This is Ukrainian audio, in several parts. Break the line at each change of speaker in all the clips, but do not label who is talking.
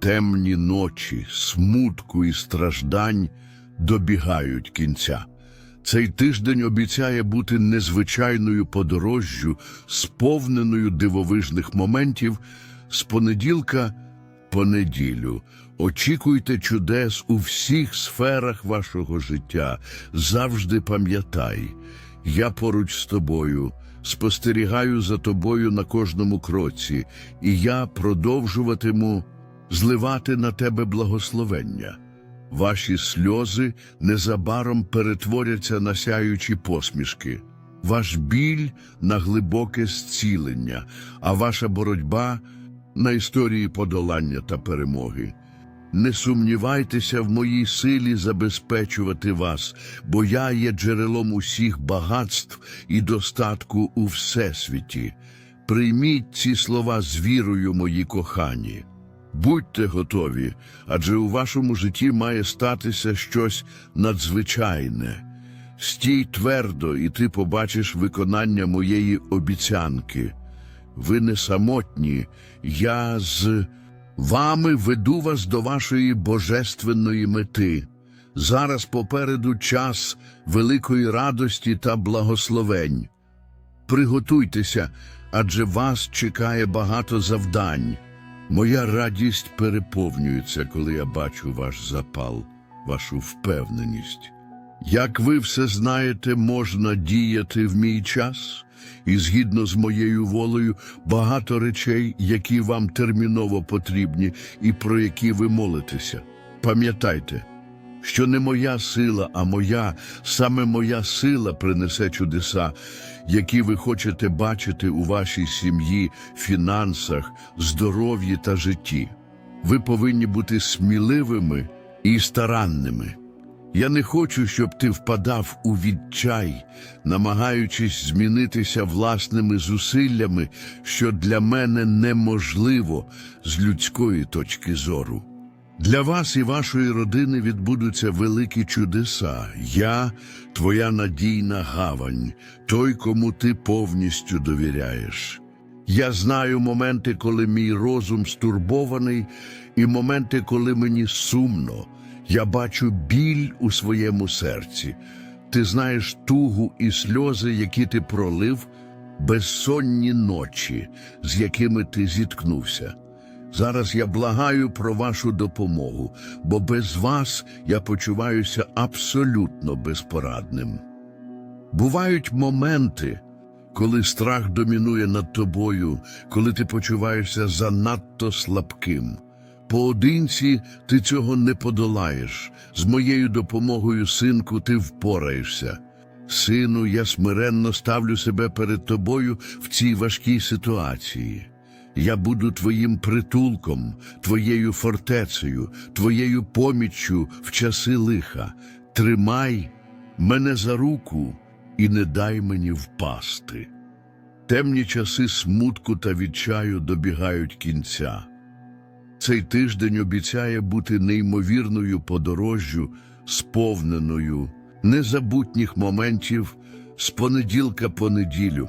Темні ночі, смутку і страждань добігають кінця. Цей тиждень обіцяє бути незвичайною подорожжю, сповненою дивовижних моментів з понеділка по неділю. Очікуйте чудес у всіх сферах вашого життя. Завжди пам'ятай, я поруч з тобою, спостерігаю за тобою на кожному кроці, і я продовжуватиму зливати на тебе благословення. Ваші сльози незабаром перетворяться на сяючі посмішки, ваш біль на глибоке зцілення, а ваша боротьба на історії подолання та перемоги. Не сумнівайтеся в моїй силі забезпечувати вас, бо я є джерелом усіх багатств і достатку у всесвіті. Прийміть ці слова з вірою, мої кохані. Будьте готові, адже у вашому житті має статися щось надзвичайне. Стій твердо, і ти побачиш виконання моєї обіцянки. Ви не самотні, я з вами веду вас до вашої божественної мети. Зараз попереду час великої радості та благословень. Приготуйтеся, адже вас чекає багато завдань. Моя радість переповнюється, коли я бачу ваш запал, вашу впевненість. Як ви все знаєте, можна діяти в мій час, і згідно з моєю волею багато речей, які вам терміново потрібні і про які ви молитеся. Пам'ятайте, що не моя сила, а моя, саме моя сила принесе чудеса, які ви хочете бачити у вашій сім'ї, фінансах, здоров'ї та житті. Ви повинні бути сміливими і старанними. Я не хочу, щоб ти впадав у відчай, намагаючись змінитися власними зусиллями, що для мене неможливо з людської точки зору. Для вас і вашої родини відбудуться великі чудеса. Я твоя надійна гавань, той, кому ти повністю довіряєш. Я знаю моменти, коли мій розум стурбований, і моменти, коли мені сумно. Я бачу біль у своєму серці. Ти знаєш тугу і сльози, які ти пролив, безсонні ночі, з якими ти зіткнувся. Зараз я благаю про вашу допомогу, бо без вас я почуваюся абсолютно безпорадним. Бувають моменти, коли страх домінує над тобою, коли ти почуваєшся занадто слабким. Поодинці ти цього не подолаєш. З моєю допомогою, синку, ти впораєшся. Сину, я смиренно ставлю себе перед тобою в цій важкій ситуації. Я буду твоїм притулком, твоєю фортецею, твоєю поміччю в часи лиха. Тримай мене за руку і не дай мені впасти. Темні часи смутку та відчаю добігають кінця. Цей тиждень обіцяє бути неймовірною подорожжю, сповненою незабутніх моментів з понеділка по неділю.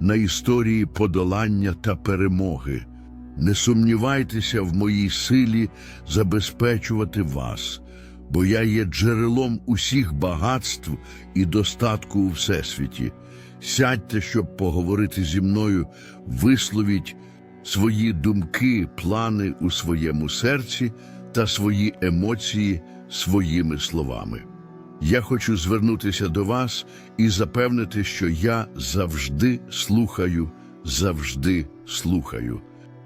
на історії подолання та перемоги. Не сумнівайтеся в моїй силі забезпечувати вас, бо я є джерелом усіх багатств і достатку у всесвіті. Сядьте, щоб поговорити зі мною, висловіть свої думки, плани у своєму серці та свої емоції своїми словами. Я хочу звернутися до вас і запевнити, що я завжди слухаю, завжди слухаю.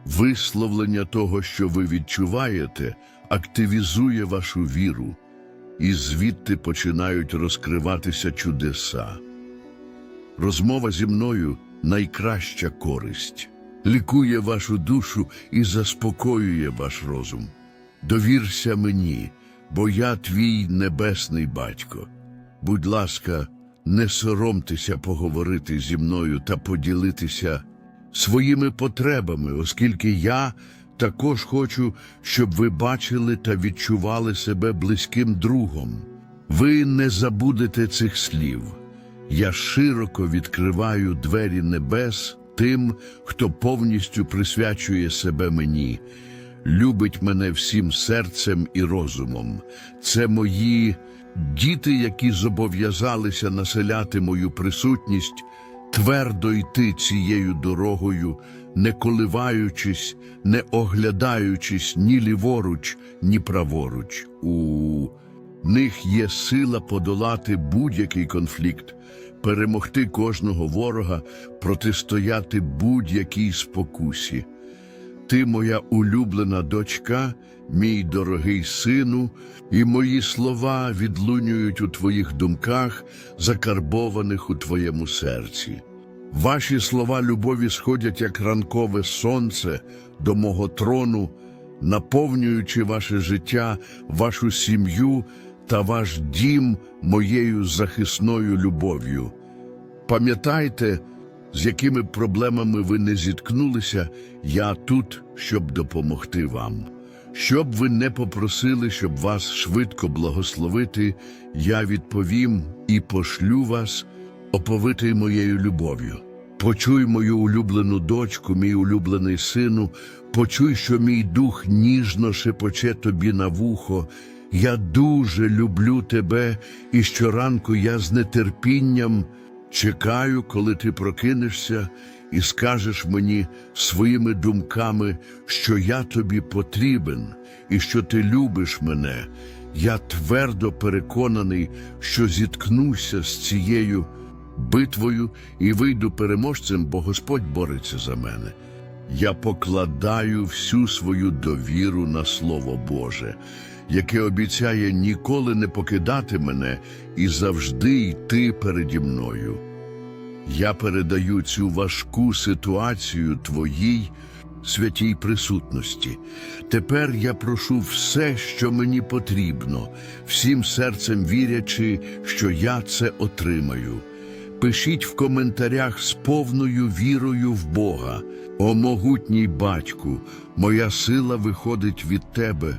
Висловлення того, що ви відчуваєте, активізує вашу віру, і звідти починають розкриватися чудеса. Розмова зі мною найкраща користь, лікує вашу душу і заспокоює ваш розум. Довірся мені, бо я твій небесний батько. Будь ласка, не соромтеся поговорити зі мною та поділитися своїми потребами, оскільки я також хочу, щоб ви бачили та відчували себе близьким другом. Ви не забудете цих слів. Я широко відкриваю двері небес тим, хто повністю присвячує себе мені, любить мене всім серцем і розумом. Це мої діти, які зобов'язалися населяти мою присутність, твердо йти цією дорогою, не коливаючись, не оглядаючись ні ліворуч, ні праворуч. У них є сила подолати будь-який конфлікт, перемогти кожного ворога, протистояти будь-якій спокусі. Ти моя улюблена дочка, мій дорогий сину, і мої слова відлунюють у твоїх думках, закарбованих у твоєму серці. Ваші слова любові сходять, як ранкове сонце до мого трону, наповнюючи ваше життя, вашу сім'ю та ваш дім моєю захисною любов'ю. Пам'ятайте, з якими проблемами ви не зіткнулися, я тут, щоб допомогти вам. Щоб ви не попросили, щоб вас швидко благословити, я відповім і пошлю вас, оповитий моєю любов'ю. Почуй мою улюблену дочку, мій улюблений сину, почуй, що мій дух ніжно шепоче тобі на вухо. Я дуже люблю тебе, і щоранку я з нетерпінням чекаю, коли ти прокинешся і скажеш мені своїми думками, що я тобі потрібен і що ти любиш мене. Я твердо переконаний, що зіткнуся з цією битвою і вийду переможцем, бо Господь бореться за мене. Я покладаю всю свою довіру на Слово Боже, яке обіцяє ніколи не покидати мене і завжди йти переді мною. Я передаю цю важку ситуацію Твоїй святій присутності. Тепер я прошу все, що мені потрібно, всім серцем вірячи, що я це отримаю. Пишіть в коментарях з повною вірою в Бога. О могутній батьку, моя сила виходить від тебе,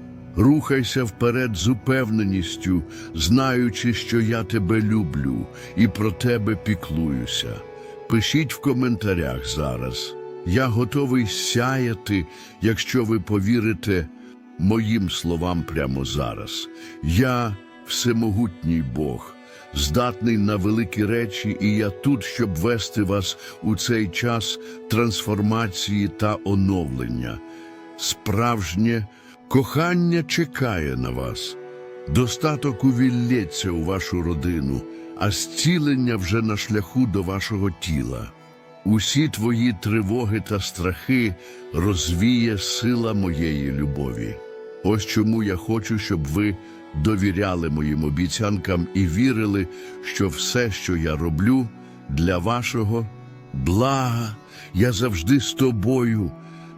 Рухайся вперед з упевненістю, знаючи, що я тебе люблю і про тебе піклуюся. Пишіть в коментарях зараз. Я готовий сяяти, якщо ви повірите моїм словам прямо зараз. Я всемогутній Бог, здатний на великі речі, і я тут, щоб вести вас у цей час трансформації та оновлення. Справжнє кохання чекає на вас. Достаток увілється у вашу родину, а зцілення вже на шляху до вашого тіла. Усі твої тривоги та страхи розвіє сила моєї любові. Ось чому я хочу, щоб ви довіряли моїм обіцянкам і вірили, що все, що я роблю, для вашого блага, я завжди з тобою.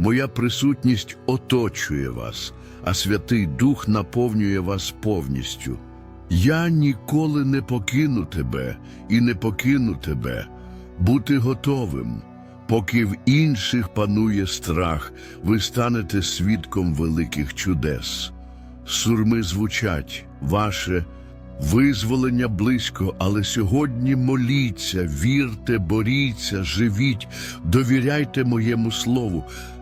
Моя присутність оточує вас, а Святий Дух наповнює вас повністю. Я ніколи не покину тебе і не покину тебе. Бути готовим, поки в інших панує страх, ви станете свідком великих чудес. Сурми звучать, ваше Визволення близько, але сьогодні моліться, вірте, боріться, живіть, довіряйте моєму слову.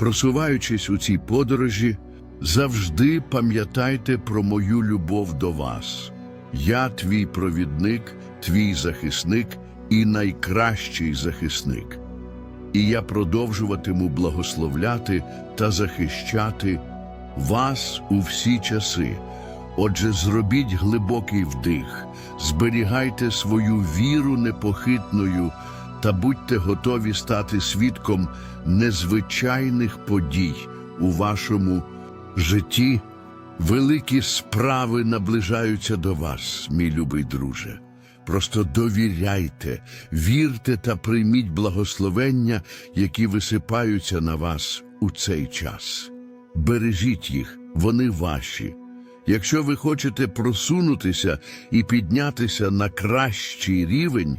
Просуваючись у цій подорожі, завжди пам'ятайте про мою любов до вас. Я твій провідник, твій захисник і найкращий захисник. І я продовжуватиму благословляти та захищати вас у всі часи. Отже, зробіть глибокий вдих, зберігайте свою віру непохитною та будьте готові стати свідком незвичайних подій у вашому житті. Великі справи наближаються до вас, мій любий друже. Просто довіряйте, вірте та прийміть благословення, які висипаються на вас у цей час. Бережіть їх, вони ваші. Якщо ви хочете просунутися і піднятися на кращий рівень,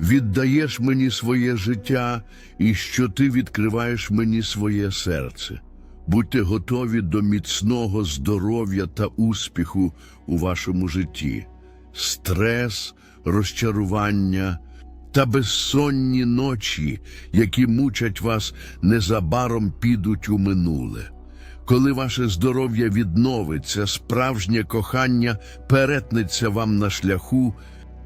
віддаєш мені своє життя і що ти відкриваєш мені своє серце. Будьте готові до міцного здоров'я та успіху у вашому житті. Стрес, розчарування та безсонні ночі, які мучать вас, незабаром підуть у минуле. Коли ваше здоров'я відновиться, справжнє кохання перетнеться вам на шляху,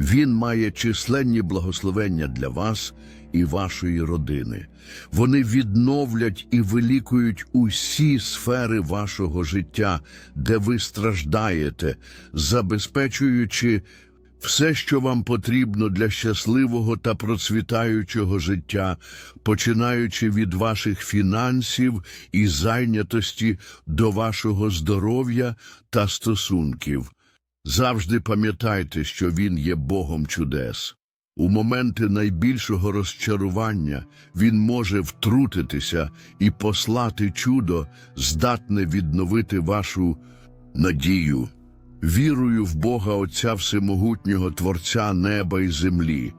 Він має численні благословення для вас і вашої родини. Вони відновлять і вилікують усі сфери вашого життя, де ви страждаєте, забезпечуючи все, що вам потрібно для щасливого та процвітаючого життя, починаючи від ваших фінансів і зайнятості до вашого здоров'я та стосунків. Завжди пам'ятайте, що Він є Богом чудес. У моменти найбільшого розчарування він може втрутитися і послати чудо, здатне відновити вашу надію. Вірую в Бога Отця Всемогутнього Творця неба і землі,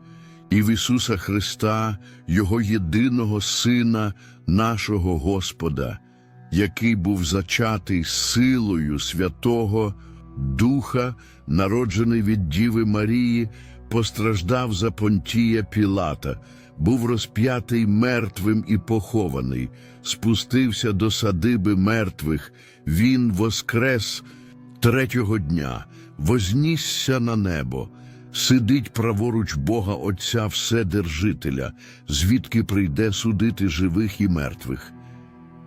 і в Ісуса Христа, Його єдиного Сина, нашого Господа, який був зачатий силою Святого Духа, народжений від Діви Марії, постраждав за Понтія Пілата, був розп'ятий мертвим і похований, спустився до садиби мертвих, він воскрес третього дня, вознісся на небо, сидить праворуч Бога Отця Вседержителя, звідки прийде судити живих і мертвих.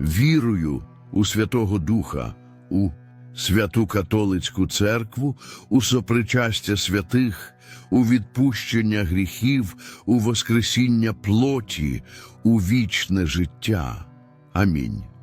Вірую у Святого Духа, у святу католицьку церкву, у сопричастя святих, у відпущення гріхів, у воскресіння плоті, у вічне життя. Амінь.